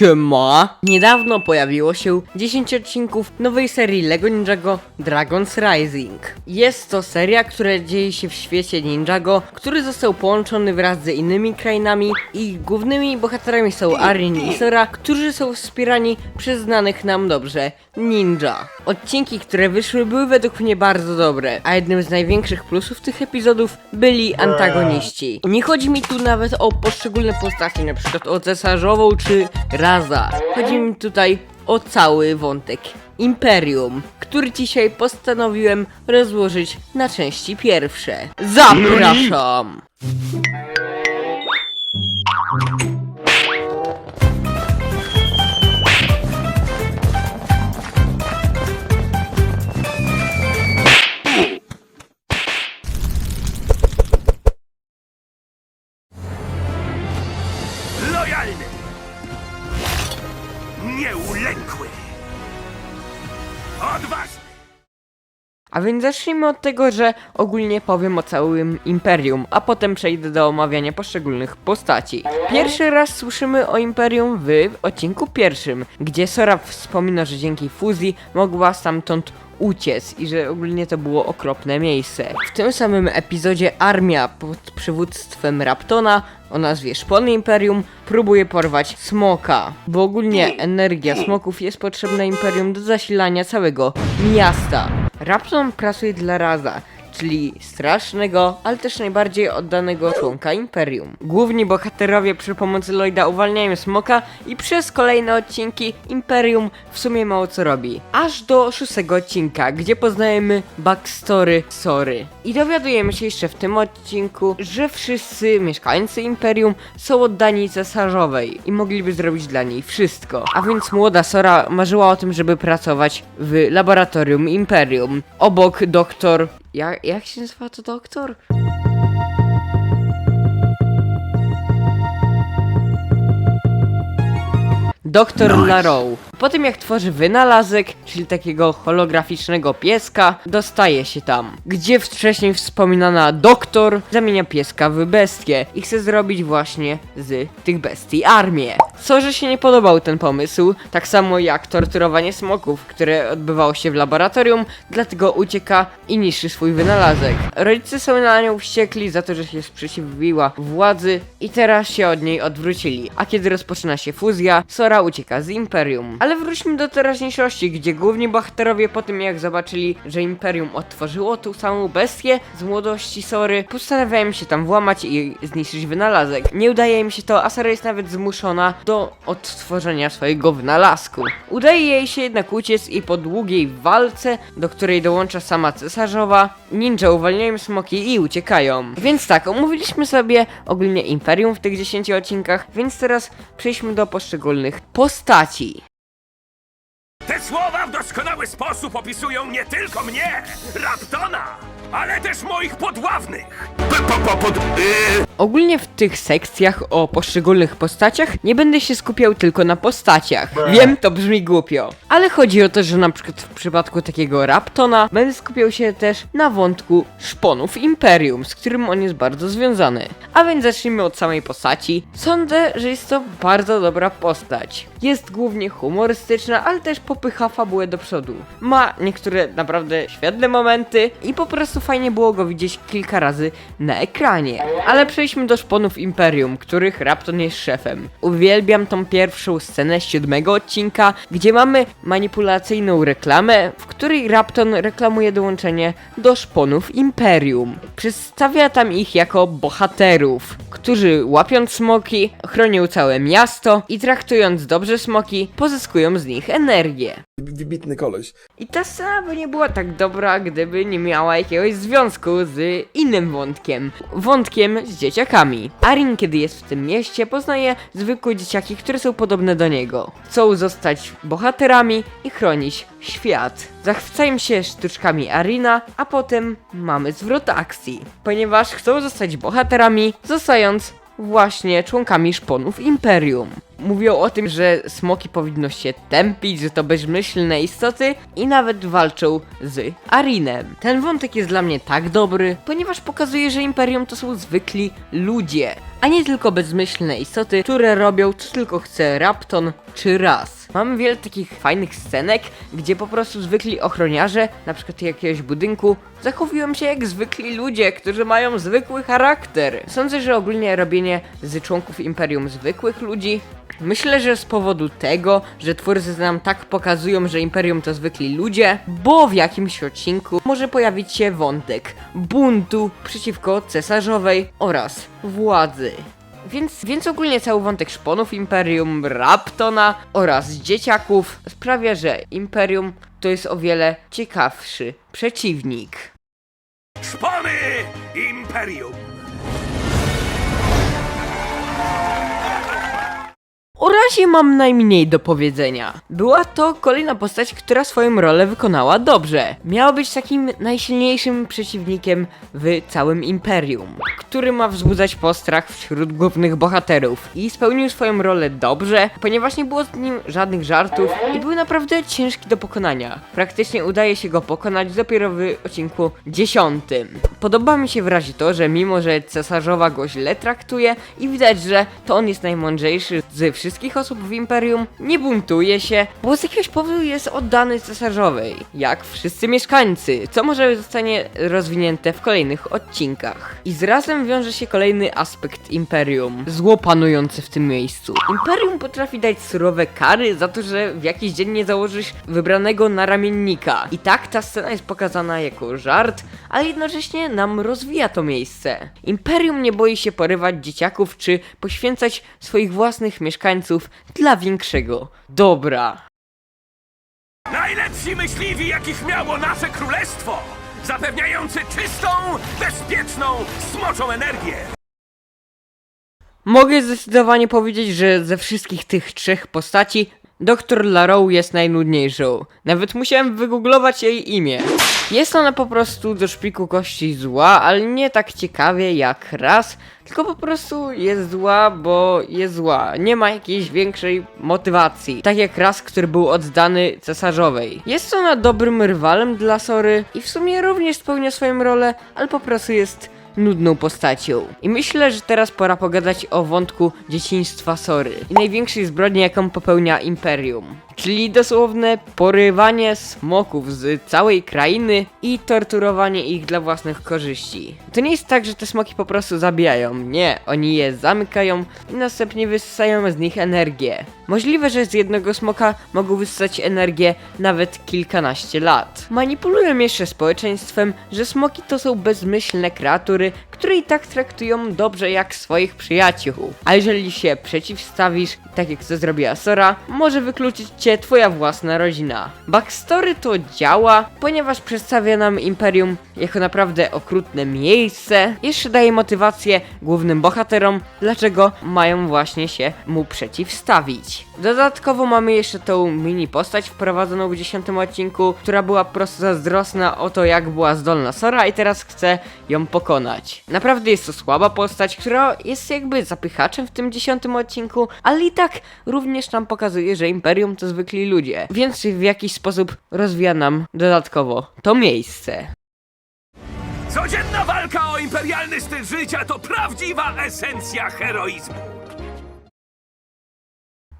Siema! Niedawno pojawiło się 10 odcinków nowej serii LEGO Ninjago Dragon's Rising. Jest to seria, która dzieje się w świecie Ninjago, który został połączony wraz z innymi krainami i głównymi bohaterami są Arin i Sora, którzy są wspierani przez znanych nam dobrze ninja. Odcinki, które wyszły były według mnie bardzo dobre, a jednym z największych plusów tych epizodów byli antagoniści. Nie chodzi mi tu nawet o poszczególne postacie, przykład o cesarzową czy Chodzi mi tutaj o cały wątek Imperium, który dzisiaj postanowiłem rozłożyć na części pierwsze. Zapraszam! Nieuległy! Odważny! A więc zacznijmy od tego, że ogólnie powiem o całym Imperium, a potem przejdę do omawiania poszczególnych postaci. Pierwszy raz słyszymy o Imperium w odcinku pierwszym, gdzie Sora wspomina, że dzięki fuzji mogła stamtąd uciec i że ogólnie to było okropne miejsce. W tym samym epizodzie armia pod przywództwem Raptona o nazwie Szpony Imperium próbuje porwać smoka, bo ogólnie energia smoków jest potrzebna Imperium do zasilania całego miasta. Rapton pracuje dla Raza, czyli strasznego, ale też najbardziej oddanego członka Imperium. Główni bohaterowie przy pomocy Lloyda uwalniają smoka i przez kolejne odcinki Imperium w sumie mało co robi. Aż do szóstego odcinka, gdzie poznajemy backstory Sory. I dowiadujemy się jeszcze w tym odcinku, że wszyscy mieszkańcy Imperium są oddani cesarzowej i mogliby zrobić dla niej wszystko. A więc młoda Sora marzyła o tym, żeby pracować w laboratorium Imperium. Obok doktor... Jak, jak się nazywa to doktor? Doktor Nice. Larow. Po tym jak tworzy wynalazek, czyli takiego holograficznego pieska, dostaje się tam, gdzie wcześniej wspominana doktor zamienia pieska w bestię i chce zrobić właśnie z tych bestii armię. Co, że się nie podobał ten pomysł, tak samo jak torturowanie smoków, które odbywało się w laboratorium, dlatego ucieka i niszczy swój wynalazek. Rodzice są na nią wściekli za to, że się sprzeciwiła władzy i teraz się od niej odwrócili. A kiedy rozpoczyna się fuzja, Sora ucieka z Imperium. Ale wróćmy do teraźniejszości, gdzie główni bohaterowie po tym jak zobaczyli, że Imperium odtworzyło tą samą bestię z młodości Sory, postanawiają się tam włamać i zniszczyć wynalazek. Nie udaje im się to, a Sora jest nawet zmuszona do odtworzenia swojego wynalazku. Udaje jej się jednak uciec i po długiej walce, do której dołącza sama cesarzowa, ninja uwalniają smoki i uciekają. Więc tak, omówiliśmy sobie ogólnie Imperium w tych 10 odcinkach, więc teraz przejdźmy do poszczególnych postaci. Te słowa w doskonały sposób opisują nie tylko mnie, Raptona, ale też moich podławnych. Po, po, po, pod, yy, Ogólnie w tych sekcjach o poszczególnych postaciach nie będę się skupiał tylko na postaciach. Wiem, to brzmi głupio. Ale chodzi o to, że na przykład w przypadku takiego Raptona będę skupiał się też na wątku szponów Imperium, z którym on jest bardzo związany. A więc zacznijmy od samej postaci. Sądzę, że jest to bardzo dobra postać. Jest głównie humorystyczna, ale też popycha fabułę do przodu. Ma niektóre naprawdę świetne momenty i po prostu fajnie było go widzieć kilka razy na ekranie. Ale przejdźmy do szponów Imperium, których Rapton jest szefem. Uwielbiam tą pierwszą scenę siódmego odcinka, gdzie mamy manipulacyjną reklamę, w której Rapton reklamuje dołączenie do szponów Imperium. Przedstawia tam ich jako bohaterów, którzy łapiąc smoki, chronią całe miasto i traktując dobrze smoki, pozyskują z nich energię. Wybitny koleś. I ta scena by nie była tak dobra, gdyby nie miała jakiegoś związku z innym wątkiem. Wątkiem z dzieciakami. Arin, kiedy jest w tym mieście, poznaje zwykłe dzieciaki, które są podobne do niego. Chcą zostać bohaterami i chronić świat. Zachwycają się sztuczkami Arina, a potem mamy zwrot akcji. Ponieważ chcą zostać bohaterami, zostając właśnie członkami szponów Imperium. Mówią o tym, że smoki powinno się tępić, że to bezmyślne istoty i nawet walczą z Arinem. Ten wątek jest dla mnie tak dobry, ponieważ pokazuje, że Imperium to są zwykli ludzie, a nie tylko bezmyślne istoty, które robią co tylko chce Rapton czy Raz. Mamy wiele takich fajnych scenek, gdzie po prostu zwykli ochroniarze, na przykład jakiegoś budynku, zachowują się jak zwykli ludzie, którzy mają zwykły charakter. Sądzę, że ogólnie robienie z członków Imperium zwykłych ludzi Myślę, że z powodu tego, że twórcy nam tak pokazują, że Imperium to zwykli ludzie, bo w jakimś odcinku może pojawić się wątek buntu przeciwko cesarzowej oraz władzy. Więc, więc ogólnie cały wątek szponów Imperium, Raptona oraz dzieciaków sprawia, że Imperium to jest o wiele ciekawszy przeciwnik. Szpony Imperium! Razie mam najmniej do powiedzenia. Była to kolejna postać, która swoją rolę wykonała dobrze. Miała być takim najsilniejszym przeciwnikiem w całym Imperium, który ma wzbudzać postrach wśród głównych bohaterów. I spełnił swoją rolę dobrze, ponieważ nie było z nim żadnych żartów i był naprawdę ciężki do pokonania. Praktycznie udaje się go pokonać dopiero w odcinku 10. Podoba mi się w razie to, że mimo, że cesarzowa go źle traktuje i widać, że to on jest najmądrzejszy z wszystkich osób w Imperium, nie buntuje się, bo z jakiegoś powodu jest oddany cesarzowej, jak wszyscy mieszkańcy, co może zostanie rozwinięte w kolejnych odcinkach. I z razem wiąże się kolejny aspekt Imperium, zło panujące w tym miejscu. Imperium potrafi dać surowe kary za to, że w jakiś dzień nie założysz wybranego naramiennika. I tak ta scena jest pokazana jako żart, ale jednocześnie nam rozwija to miejsce. Imperium nie boi się porywać dzieciaków czy poświęcać swoich własnych mieszkańców dla większego dobra. Najlepsi myśliwi, jakich miało nasze królestwo! Zapewniający czystą, bezpieczną, smoczą energię! Mogę zdecydowanie powiedzieć, że ze wszystkich tych trzech postaci Dr. Larow jest najnudniejszą. Nawet musiałem wygooglować jej imię. Jest ona po prostu do szpiku kości zła, ale nie tak ciekawie jak raz, tylko po prostu jest zła, bo jest zła. Nie ma jakiejś większej motywacji. Tak jak raz, który był oddany cesarzowej. Jest ona dobrym rywalem dla Sory i w sumie również spełnia swoją rolę, ale po prostu jest nudną postacią. I myślę, że teraz pora pogadać o wątku dzieciństwa Sory i największej zbrodni, jaką popełnia Imperium. Czyli dosłowne porywanie smoków z całej krainy i torturowanie ich dla własnych korzyści. To nie jest tak, że te smoki po prostu zabijają. Nie, oni je zamykają i następnie wysysają z nich energię. Możliwe, że z jednego smoka mogą wysysać energię nawet kilkanaście lat. Manipulują jeszcze społeczeństwem, że smoki to są bezmyślne kreatury, które i tak traktują dobrze jak swoich przyjaciół. A jeżeli się przeciwstawisz, tak jak to zrobiła Sora, może wykluczyć cię twoja własna rodzina. Backstory to działa, ponieważ przedstawia nam Imperium jako naprawdę okrutne miejsce. Jeszcze daje motywację głównym bohaterom, dlaczego mają właśnie się mu przeciwstawić. Dodatkowo mamy jeszcze tą mini postać wprowadzoną w 10 odcinku, która była po prostu zazdrosna o to, jak była zdolna Sora i teraz chce ją pokonać. Naprawdę jest to słaba postać, która jest jakby zapychaczem w tym 10 odcinku, ale i tak również nam pokazuje, że Imperium to zwykli ludzie, więc w jakiś sposób rozwija nam dodatkowo to miejsce. Codzienna walka o imperialny styl życia to prawdziwa esencja heroizmu!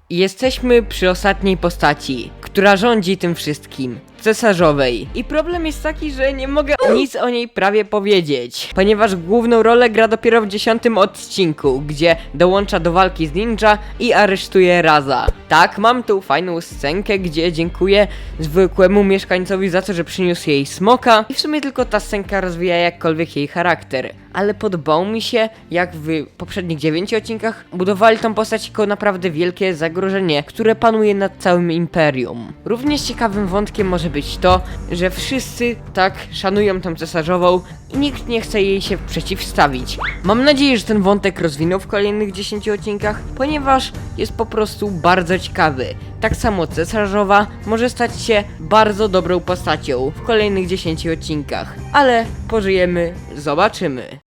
Jesteśmy przy ostatniej postaci, która rządzi tym wszystkim. Cesarzowej. I problem jest taki, że nie mogę nic o niej prawie powiedzieć, ponieważ główną rolę gra dopiero w dziesiątym odcinku, gdzie dołącza do walki z ninja i aresztuje Raza. Tak, mam tu fajną scenkę, gdzie dziękuję zwykłemu mieszkańcowi za to, że przyniósł jej smoka i w sumie tylko ta scenka rozwija jakkolwiek jej charakter. Ale podobało mi się, jak w poprzednich dziewięciu odcinkach budowali tą postać jako naprawdę wielkie zagrożenie, które panuje nad całym imperium. Również ciekawym wątkiem może być to, że wszyscy tak szanują tą cesarzową i nikt nie chce jej się przeciwstawić. Mam nadzieję, że ten wątek rozwinął w kolejnych 10 odcinkach, ponieważ jest po prostu bardzo ciekawy. Tak samo cesarzowa może stać się bardzo dobrą postacią w kolejnych 10 odcinkach, ale pożyjemy, zobaczymy.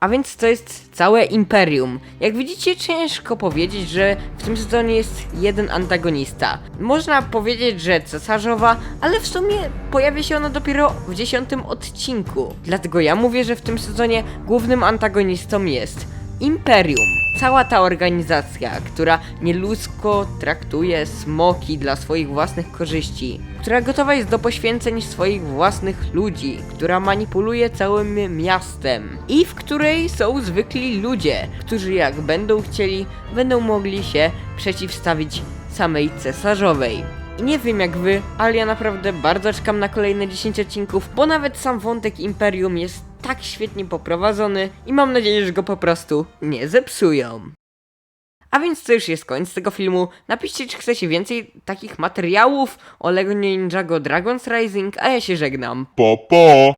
A więc to jest całe imperium. Jak widzicie, ciężko powiedzieć, że w tym sezonie jest jeden antagonista. Można powiedzieć, że cesarzowa, ale w sumie pojawia się ona dopiero w dziesiątym odcinku. Dlatego ja mówię, że w tym sezonie głównym antagonistą jest Imperium. Cała ta organizacja, która nieludzko traktuje smoki dla swoich własnych korzyści, która gotowa jest do poświęceń swoich własnych ludzi, która manipuluje całym miastem i w której są zwykli ludzie, którzy jak będą chcieli, będą mogli się przeciwstawić samej cesarzowej. Nie wiem jak wy, ale ja naprawdę bardzo czekam na kolejne 10 odcinków, bo nawet sam wątek Imperium jest tak świetnie poprowadzony i mam nadzieję, że go po prostu nie zepsują. A więc to już jest koniec tego filmu. Napiszcie, czy chcecie więcej takich materiałów o LEGO Ninjago Dragon's Rising, a ja się żegnam. Pa, pa.